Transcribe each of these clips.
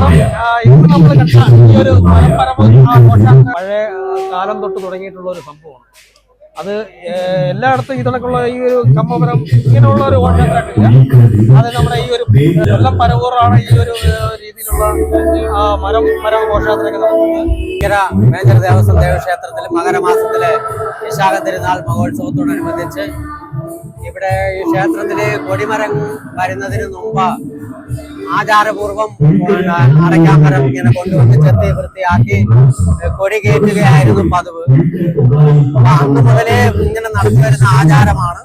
കാരണം ഇന്ന് നമ്മൾ കണ്ട ഈ ഒരു പരമ്പര ആഘോഷം പഴയ കാലം തൊട്ട് തുടങ്ങിയിട്ടുള്ള ഒരു സംഭവമാണ്. അത് എല്ലായിടത്തും ഇതിനൊക്കെയുള്ള ഈ ഒരു കമ്മമരം ഇങ്ങനെയുള്ള ഒരു ഓട്ടക്കാട്ടില്ല അത് നമ്മുടെ ഈ ഒരു എല്ലാം പരവൂറാണ് ഈ ഒരു രീതിയിലുള്ള മരം മരം ഘോഷയാത്രയൊക്കെ നടത്തുന്നത് ഭയങ്കര മേജർ ദേവസ്വം ദേവക്ഷേത്രത്തിൽ മകരമാസത്തിലെ വിശാഖ തിരുനാൾ മഹോത്സവത്തോടനുബന്ധിച്ച് ഇവിടെ ഈ ക്ഷേത്രത്തിൽ കൊടിമരം വരുന്നതിന് മുമ്പ് ആചാരപൂർവം അടയ്ക്കാമരം ഇങ്ങനെ കൊണ്ടുവന്ന് ചെത്തി വൃത്തിയാക്കി കൊടി കയറ്റുകയായിരുന്നു പതിവ്. അപ്പൊ അന്ന് മുതലേ ഇങ്ങനെ നടത്തി വരുന്ന ആചാരമാണ്.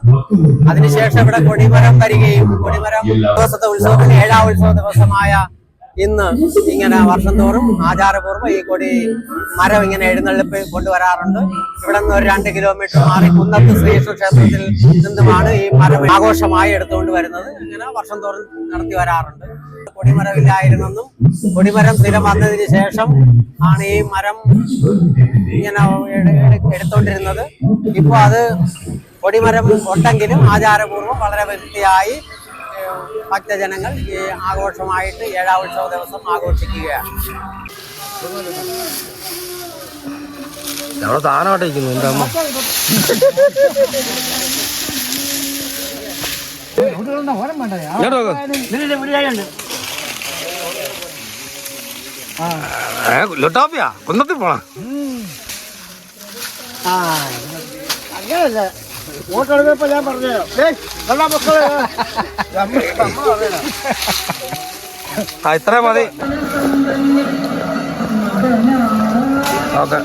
അതിനുശേഷം ഇവിടെ കൊടിമരം വരികയും കൊടിമരം ദിവസത്തെ ഉത്സവത്തിന് ഏഴാം ഉത്സവ ദിവസമായ ഇന്ന് ഇങ്ങനെ വർഷം തോറും ആചാരപൂർവം ഈ കൊടി മരം ഇങ്ങനെ എഴുന്നള്ളിപ്പ് കൊണ്ടുവരാറുണ്ട്. ഇവിടെ നിന്ന് ഒരു രണ്ട് കിലോമീറ്റർ മാറി കുന്നത്ത് ശ്രീകൃഷ്ണ ക്ഷേത്രത്തിൽ നിന്നുമാണ് ഈ മരം ആഘോഷമായി എടുത്തുകൊണ്ട് വരുന്നത്. ഇങ്ങനെ വർഷം തോറും നടത്തി വരാറുണ്ട്. കൊടിമരമില്ലായിരുന്നെന്നും കൊടിമരം സ്ഥിരം വന്നതിന് ശേഷം ആണ് ഈ മരം ഇങ്ങനെ എട്- എട്- എടുത്തോണ്ടിരുന്നത് ഇപ്പോൾ അത് കൊടിമരം ഉണ്ടെങ്കിലും ആചാരപൂർവം വളരെ വൃത്തിയായി ഭക്തജനങ്ങൾ ഈ ആഘോഷമായിട്ട് ഏഴാം ഉത്സവ ദിവസം ആഘോഷിക്കുകയാണ്. അവിടെ താനോട്ടെ ഇരിക്കുന്നു എന്റെ അമ്മ. ലുട്ടാപ്പിയാ? കുന്നത്തിൽ പോണ. അങ്ങനല്ല വോട്ടെടുത്തപ്പോ ഞാൻ പറഞ്ഞു വെള്ളം മക്കളെ. ആ ഇത്രയും മതി. ഓക്കെ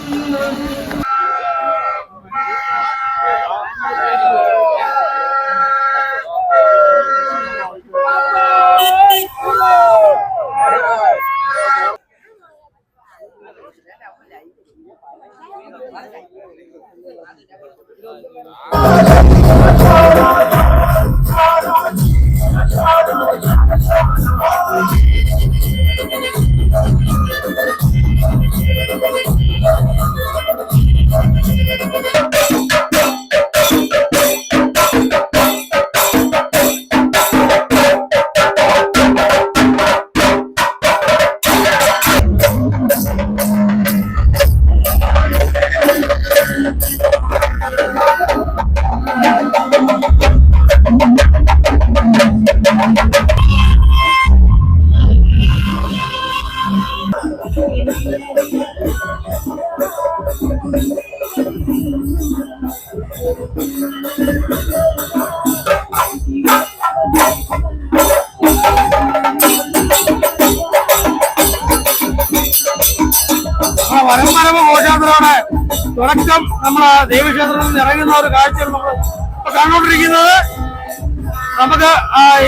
തുടക്കം നമ്മൾ ദേവീക്ഷേത്രത്തിൽ നിന്ന് ഇറങ്ങുന്ന ഒരു കാഴ്ചയാണ് നമ്മൾ ഇപ്പൊ നമുക്ക്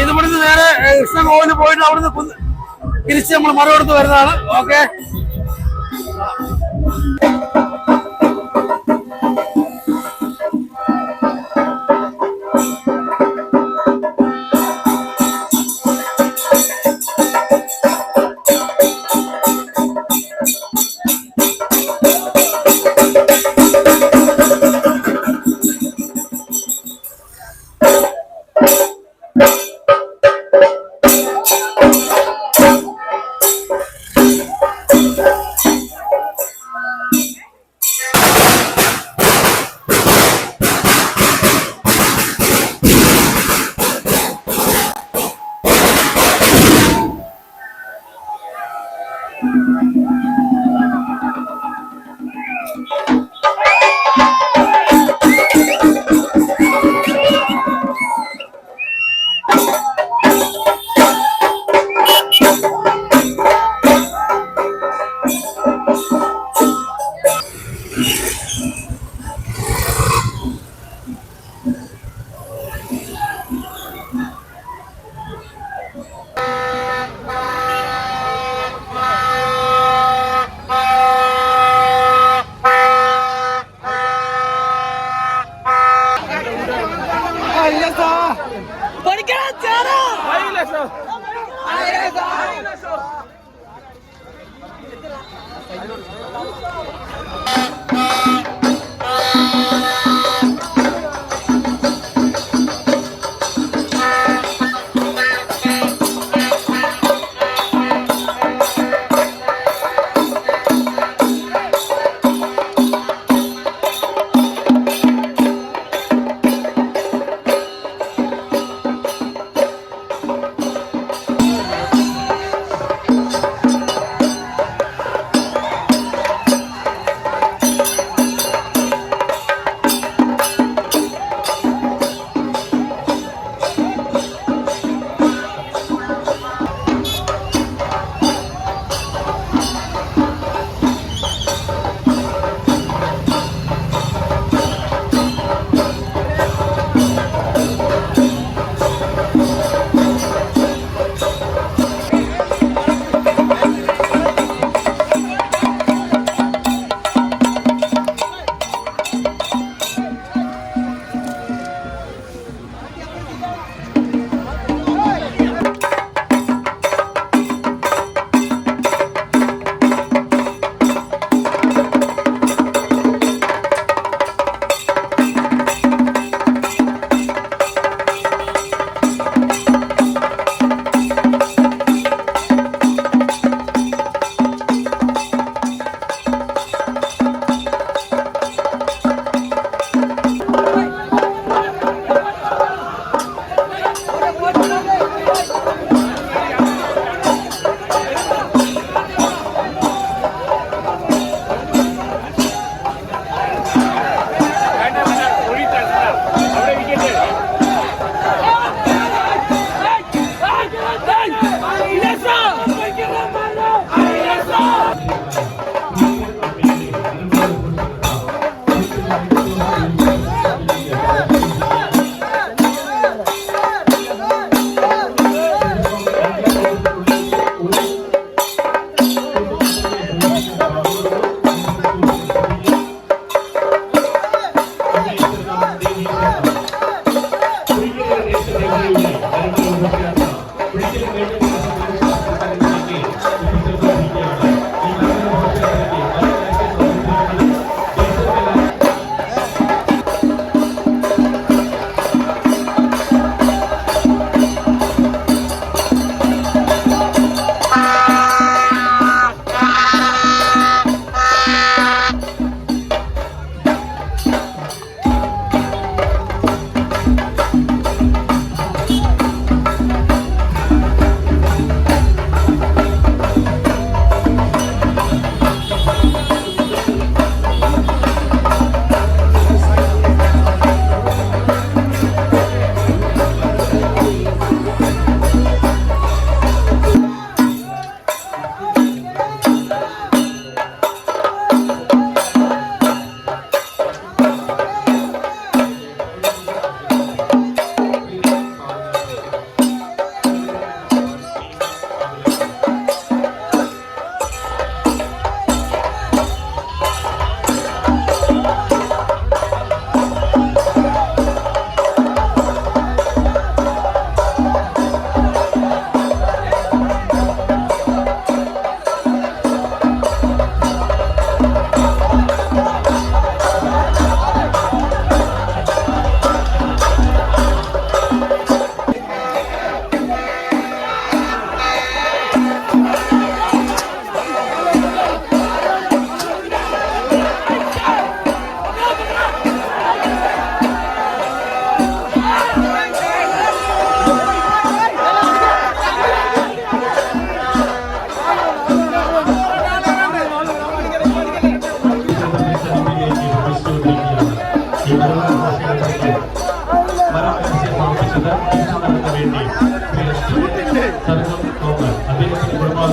ഇതുപോലെ നേരെ കോവിൽ പോയിട്ട് അവിടുന്ന് തിരിച്ച് നമ്മൾ മറവെടുത്ത് വരുന്നതാണ്. ഓക്കെ. Bye.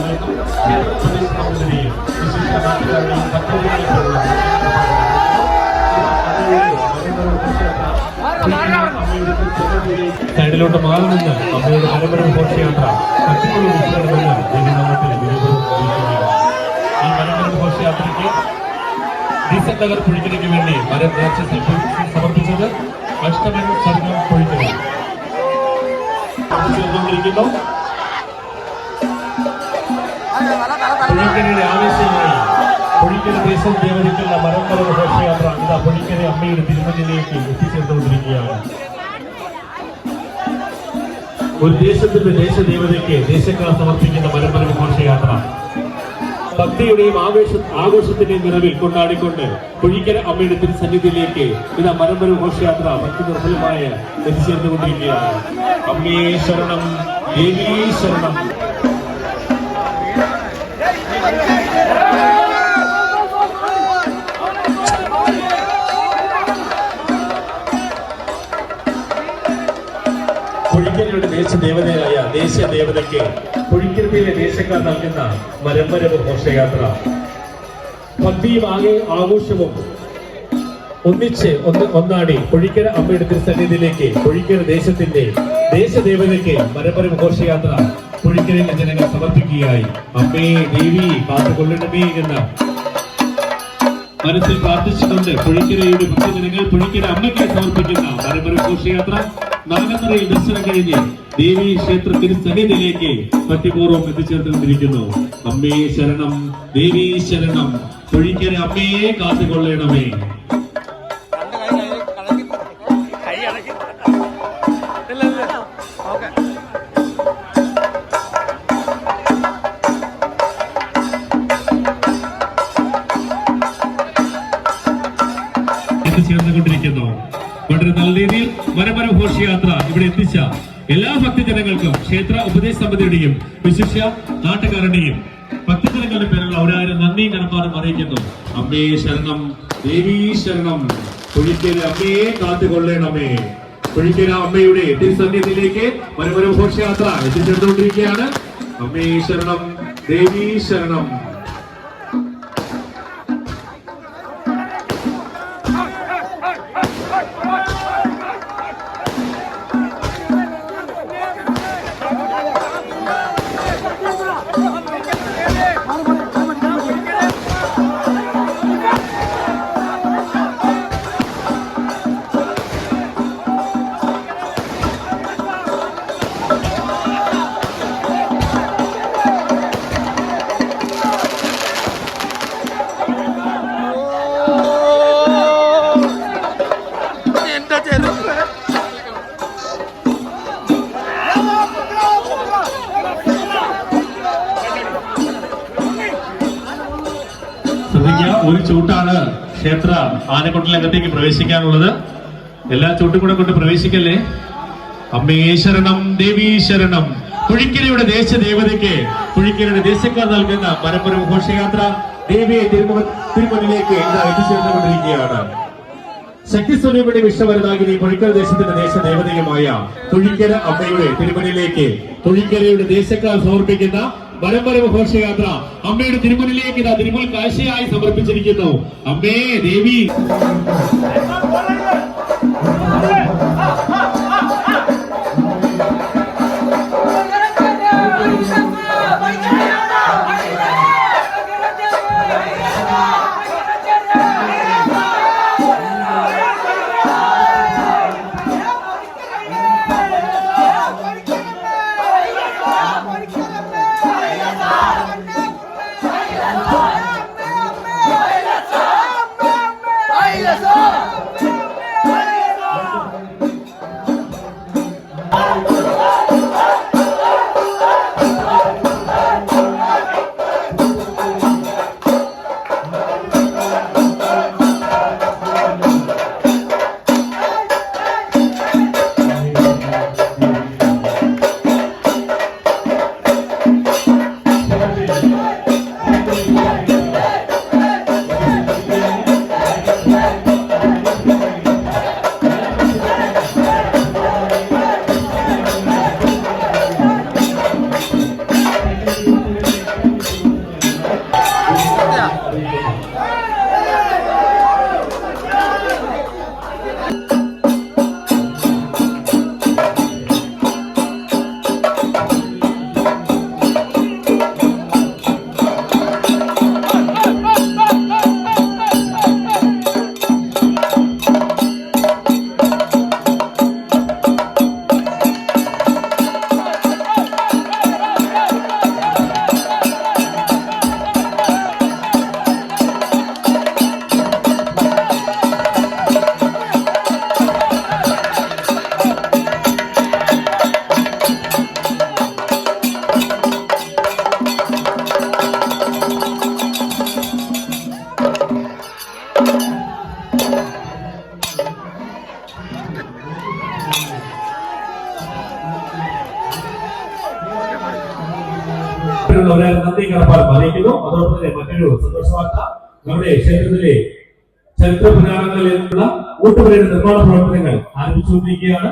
നിന്നും കേരള പ്രദേശ കമ്മിറ്റിയെയും വിശിഷ്ട നാട്ടുകാരുടെയും ഭക്തജനങ്ങളെയും സൈഡിലോട്ട് മാറുമെന്ന് അമ്മയുടെ പരമ്പര ഘോഷയാത്ര കത്തിക്കുള്ള വിഷയമെന്ന് ജനനാമത്തിൽ ഈ ഘോഷയാത്രയ്ക്ക് വേണ്ടി മരം സമർപ്പിച്ചത് അഷ്ടമൻ സർഗം പൊഴിക്കുന്നു പൊഴിക്കലിന്റെ ആവേശമായി പൊഴിക്കൽ ദേശം ദേവതയ്ക്കുള്ള പരമ്പര ഘോഷയാത്ര ഇതാ പൊഴിക്കലെ അമ്മയുടെ തിരുമലയിലേക്ക് എത്തിച്ചേർന്നുകൊണ്ടിരിക്കുകയാണ്. ഒരു ദേശത്തിന്റെ ദേശദേവതയ്ക്ക് ദേശക്കാർ സമർപ്പിക്കുന്ന പരമ്പര ഘോഷയാത്ര. ഭക്തിയുടെയും ആവേശ ആഘോഷത്തിന്റെയും നിറവിൽ കൊണ്ടാടിക്കൊണ്ട് പുഴിക്കര അമ്മയുടെ തിരുസന്നിധിയിലേക്ക് ഇതാ മരമ്പര ഘോഷയാത്ര ഭക്തി നിർഭലമായ എത്തിച്ചേർന്നുകൊണ്ടിരിക്കുകയാണ്. അമ്മേ ശരണം ദേവീ ശരണം. പുഴിക്കലിയുടെ ദേശദേവതയായ ദേശീയ ദേവതയ്ക്ക് പുഴിക്കരുതിയിലെ ദേശക്കാർ നൽകുന്ന മരംവരവ് ഘോഷയാത്ര. ഭക്തിയും ആകെ ആഘോഷവും ഒന്നിച്ച് ഒന്ന് ഒന്നാടി പൊഴിക്കര അമ്മയുടെ തിരുസന്നിധിയിലേക്ക് പൊഴിക്കര ദേശത്തിന്റെ ദേശദേവതയ്ക്ക് മരംവരവ് ഘോഷയാത്ര. പൊഴിക്കരയിലെ ജനങ്ങൾ സമർപ്പിക്കുകയായി. അമ്മേ ദേവി കാത്തുകൊള്ളണമേ എന്ന. മനസ്സിൽ പ്രാർത്ഥിച്ചുകൊണ്ട് പുഴിക്കരയുടെ ഭക്തജനങ്ങൾ പുഴിക്കര അമ്മയ്ക്ക് സമർപ്പിക്കുന്ന പരമ്പര ഘോഷയാത്ര നാഗത്തറയിൽ ദർശനം കഴിഞ്ഞ് ദേവി ക്ഷേത്രത്തിന് സന്നിധിയിലേക്ക് ഭക്തിപൂർവം എത്തിച്ചേർത്തുകൊണ്ടിരിക്കുന്നു അമ്മേ ശരണം ദേവി ശരണം. പുഴിക്കര അമ്മയെ കാത്തുകൊള്ളണമേ. എത്തിച്ചേർന്നുകൊണ്ടിരിക്കുന്നു ഘോഷയാത്ര ഇവിടെ എത്തിച്ച എല്ലാ ഭക്തജനങ്ങൾക്കും ക്ഷേത്ര ഉപദേശ സമിതിയുടെയും വിശിഷ്യ നാട്ടുകാരുടെയും ഭക്തജനങ്ങളുടെ പേരുള്ള ഒരായിരം നന്ദിയും കടപ്പാടും അറിയിക്കുന്നു. അമ്മേ ശരണം ദേവീ ശരണം. പൊഴിക്കൽ അമ്മയെ കാത്തുകൊള്ളണമേ. പൊഴിക്കല അമ്മയുടെ തിരുസന്നിധിയിലേക്ക് മരമര ഘോഷയാത്ര എത്തിച്ചേർന്നുകൊണ്ടിരിക്കുകയാണ്. അമ്മേ ശരണം ദേവീ ശരണം. ക്ഷേത്ര ആനക്കൊട്ടിലകത്തേക്ക് പ്രവേശിക്കാനുള്ളത്. എല്ലാ ചൂട്ടുകൂടെ കൊണ്ട് പ്രവേശിക്കല്ലേ? അമ്മേ ശരണം ദേവീ പുഴിക്കരയുടെ ദേശദേവതയ്ക്ക് പുഴിക്കരയുടെ ദേശക്കാർ നൽകുന്ന പരമ്പര ഘോഷയാത്ര ദേവിയെ തിരുമുന്നിലേക്ക് ഇതാ എത്തിച്ചേർന്നുകൊണ്ടിരിക്കുകയാണ്. ശക്തിസ്വരൂപിയുടെ വിശ്വവരതാകിനി പുഴിക്കര ദേശത്തിന്റെ ദേശ ദേവതയുമായ തുഴിക്കര അമ്മയുടെ തിരുമണിയിലേക്ക് തുഴിക്കരയുടെ ദേശക്കാർ സമർപ്പിക്കുന്ന പരമ്പര ഘോഷയാത്ര. അമ്മയുടെ തിരുമുന്നിലേക്ക് ഇതാ തിരുമുൽ കാശയായി സമർപ്പിച്ചിരിക്കുന്നു. അമ്മേ ദേവി. Yes, sir. തന്നെ മറ്റൊരു സന്തോഷവാർത്ത നമ്മുടെ ക്ഷേത്രത്തിലെ ചരിത്ര പുരാണങ്ങളിൽ നിന്നുള്ള ഊട്ടുപുരയുടെ നിർമ്മാണ പ്രവർത്തനങ്ങൾ ആരംഭിച്ചുകൊണ്ടിരിക്കുകയാണ്.